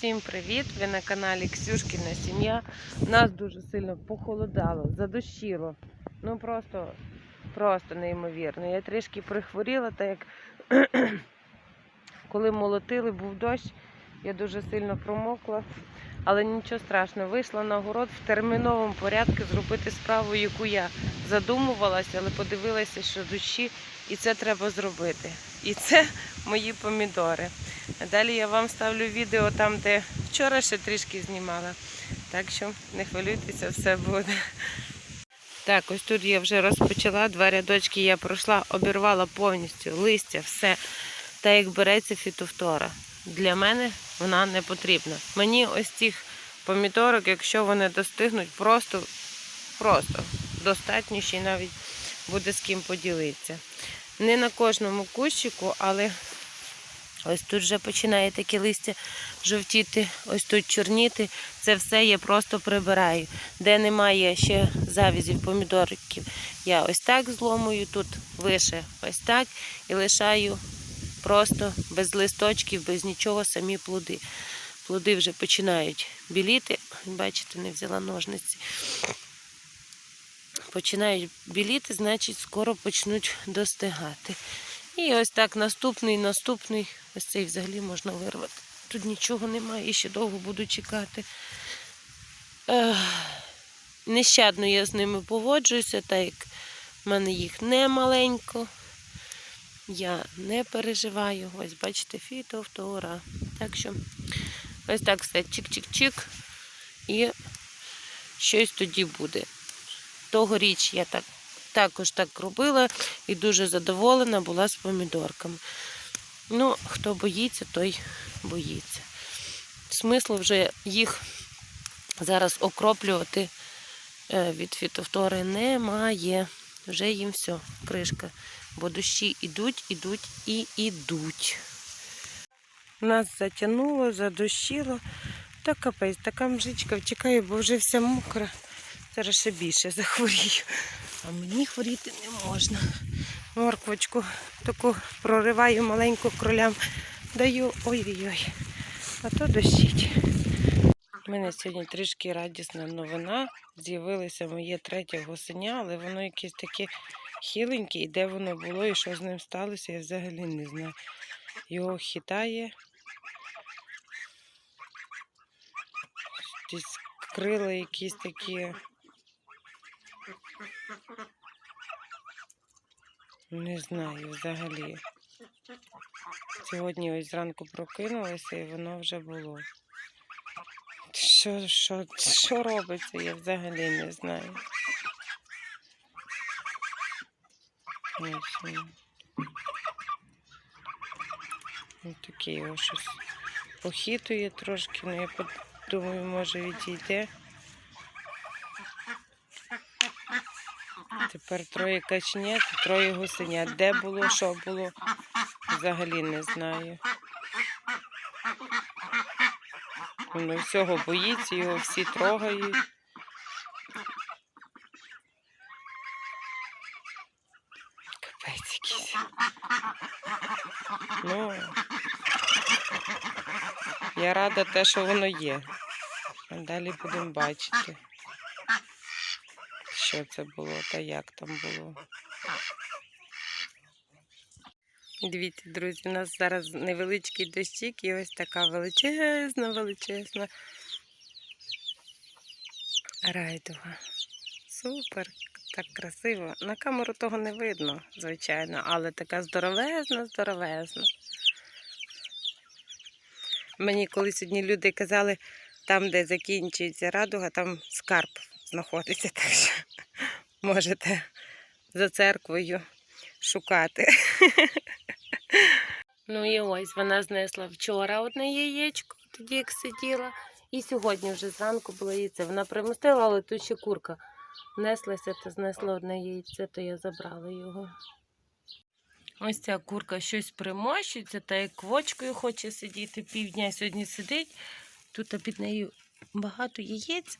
Всім привіт! Ви на каналі Ксюшкіна сім'я. Нас дуже сильно похолодало, задощило. Ну просто, просто неймовірно. Я трішки прихворіла, так як коли молотили, був дощ, я дуже сильно промокла. Але нічого страшного, вийшла на город в терміновому порядку зробити справу, яку я задумувалася, але подивилася, що душі, і це треба зробити. І це мої помідори. Далі я вам ставлю відео там, де вчора ще трішки знімала. Так що не хвилюйтеся, все буде. Так, ось тут я вже розпочала, два рядочки я пройшла, обірвала повністю листя, все. Та як береться фітофтора. Для мене вона не потрібна. Мені ось цих помідорок, якщо вони достигнуть, просто, просто достатньо ще навіть буде з ким поділитися. Не на кожному кущику, але ось тут вже починає таке листя жовтіти, ось тут чорніти. Це все я просто прибираю. Де немає ще завізів помідорків, я ось так зломую, тут лише ось так і лишаю просто без листочків, без нічого, самі плоди. Плоди вже починають біліти. Бачите, не взяла ножниці. Починають біліти, значить, скоро почнуть достигати. І ось так наступний, наступний. Ось цей взагалі можна вирвати. Тут нічого немає і ще довго буду чекати. Нещадно я з ними поводжуюся, так як в мене їх не маленько. Я не переживаю. Ось, бачите, фітофтора. Так що ось так все чик-чик-чик. І щось тоді буде. Тогоріч я так, також так робила і дуже задоволена була з помідорками. Ну, хто боїться, той боїться. Смислу вже їх зараз окроплювати е, від фітофтори немає. Вже їм все, кришка. Бо дощі ідуть, ідуть і ідуть. Нас затягнуло, задощило. Та капець, така мжичка втікає, бо вже вся мокра. Зараз ще більше захворію. А мені хворіти не можна. Морквочку таку прориваю маленьку кролям. Даю ой-ой-ой. А то дощить. У мене сьогодні трішки радісна новина. З'явилося моє третє гусеня, але воно якесь таке хиленьке, і де воно було, і що з ним сталося, я взагалі не знаю. Його хитає. Десь крила якісь такі. Не знаю взагалі. Сьогодні ось зранку прокинулася і воно вже було. Що, що, що робиться, я взагалі не знаю. Ось він. Ось таке його щось похитує трошки, ну я подумаю, може відійде. Тепер троє качнят, троє гусенят. Де було, що було, взагалі не знаю. Воно всього боїться, його всі трогають. Капець якийсь. Ну, я рада те, що воно є. Далі будемо бачити, що це було та як там було. Дивіться, друзі, у нас зараз невеличкий дощик і ось така величезна, величезна райдуга. Супер, так красиво. На камеру того не видно, звичайно, але така здоровезна, здоровезна. Мені колись одні люди казали, там, де закінчується радуга, там скарб знаходиться. Так що можете за церквою шукати. Ну і ось вона знесла вчора одне яєчко, тоді як сиділа. І сьогодні вже зранку було яйце. Вона примостила, але тут ще курка неслася та знесла одне яйце, то я забрала його. Ось ця курка щось примощується, та як квочкою хоче сидіти. Півдня сьогодні сидить. Тут під нею багато яєць.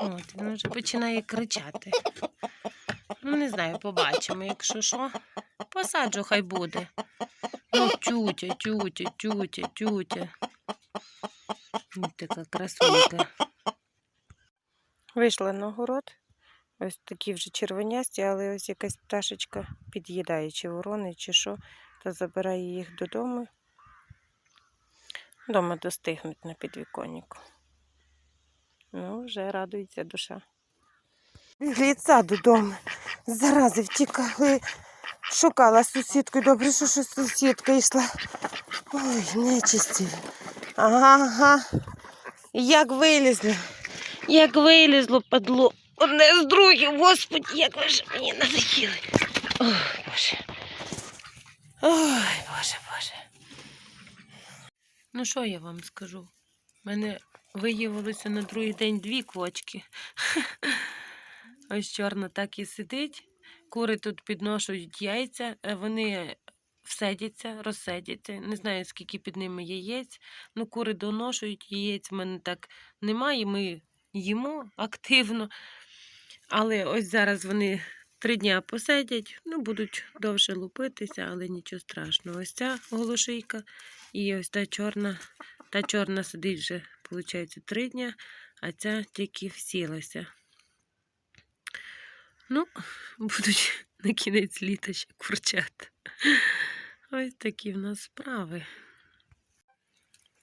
От, вона вже починає кричати. Ну, не знаю, побачимо, якщо що. Посаджу, хай буде. Ну, тютя, тютя, тютя, тютя. Ось така красунька. Вийшла на город. Ось такі вже червонясті, але ось якась пташечка під'їдає, чи ворони, чи що, та забирає їх додому. Дома достигнуть на підвіконнику. Ну, вже радується душа. Бігли від саду додому. Зарази втікали. Шукала сусідку. Добре, що, що сусідка йшла. Ой, нечисті. Ага, ага. Як вилізли. Як вилізло, падло. Одне з другим, господи, як ви ж мені надоїли. Ой, Боже. Ой, Боже, Боже. Ну, що я вам скажу? У мене виявилося на другий день дві квочки. Ось чорна так і сидить. Кури тут підношують яйця, е, вони всидяться, розсидяться. Не знаю, скільки під ними яєць. Ну, кури доношують, яєць в мене так немає. Ми їмо активно. Але ось зараз вони три дня посидять, ну, будуть довше лупитися, але нічого страшного. Ось ця голошийка і ось та чорна. Та чорна сидить вже, виходить, три дня, а ця тільки всілася. Ну, будуть на кінець літа ще курчат. Ось такі в нас справи.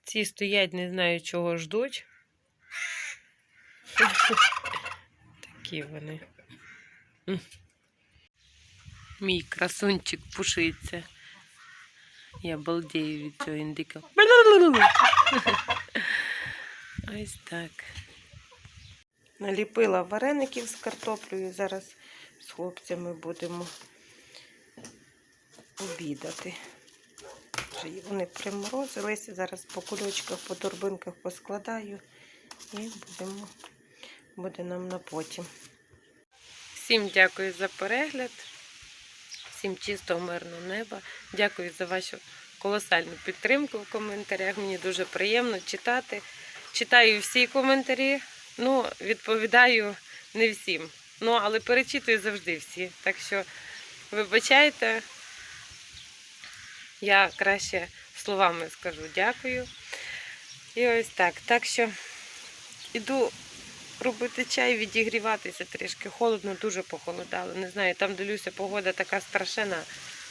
Ці стоять, не знаю, чого ждуть. Такі вони. Мій красунчик пушиться. Я балдею від цього індика. Ось так. Наліпила вареників з картоплею. Зараз з хлопцями будемо обідати. Вони приморозилися. Зараз по кульочках, по торбинках поскладаю і будемо, буде нам на потім. Всім дякую за перегляд. Всім чистого мирного неба. Дякую за вашу колосальну підтримку в коментарях. Мені дуже приємно читати. Читаю всі коментарі. Ну, відповідаю не всім. Ну, але перечитую завжди всі. Так що вибачайте, я краще словами скажу дякую. І ось так. Так що іду робити чай, відігріватися трішки. Холодно, дуже похолодало. Не знаю, там дивлюся, погода така страшена,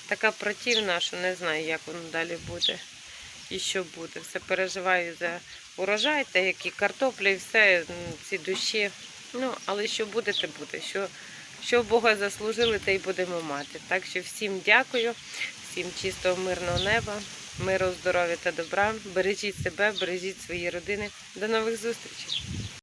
така противна, що не знаю, як воно далі буде і що буде. Все переживаю за урожай, та які картоплі, і все, ці душі. Ну, але що буде, те буде. Що, що Бога заслужили, те й будемо мати. Так що всім дякую, всім чистого, мирного неба, миру, здоров'я та добра. Бережіть себе, бережіть свої родини. До нових зустрічей!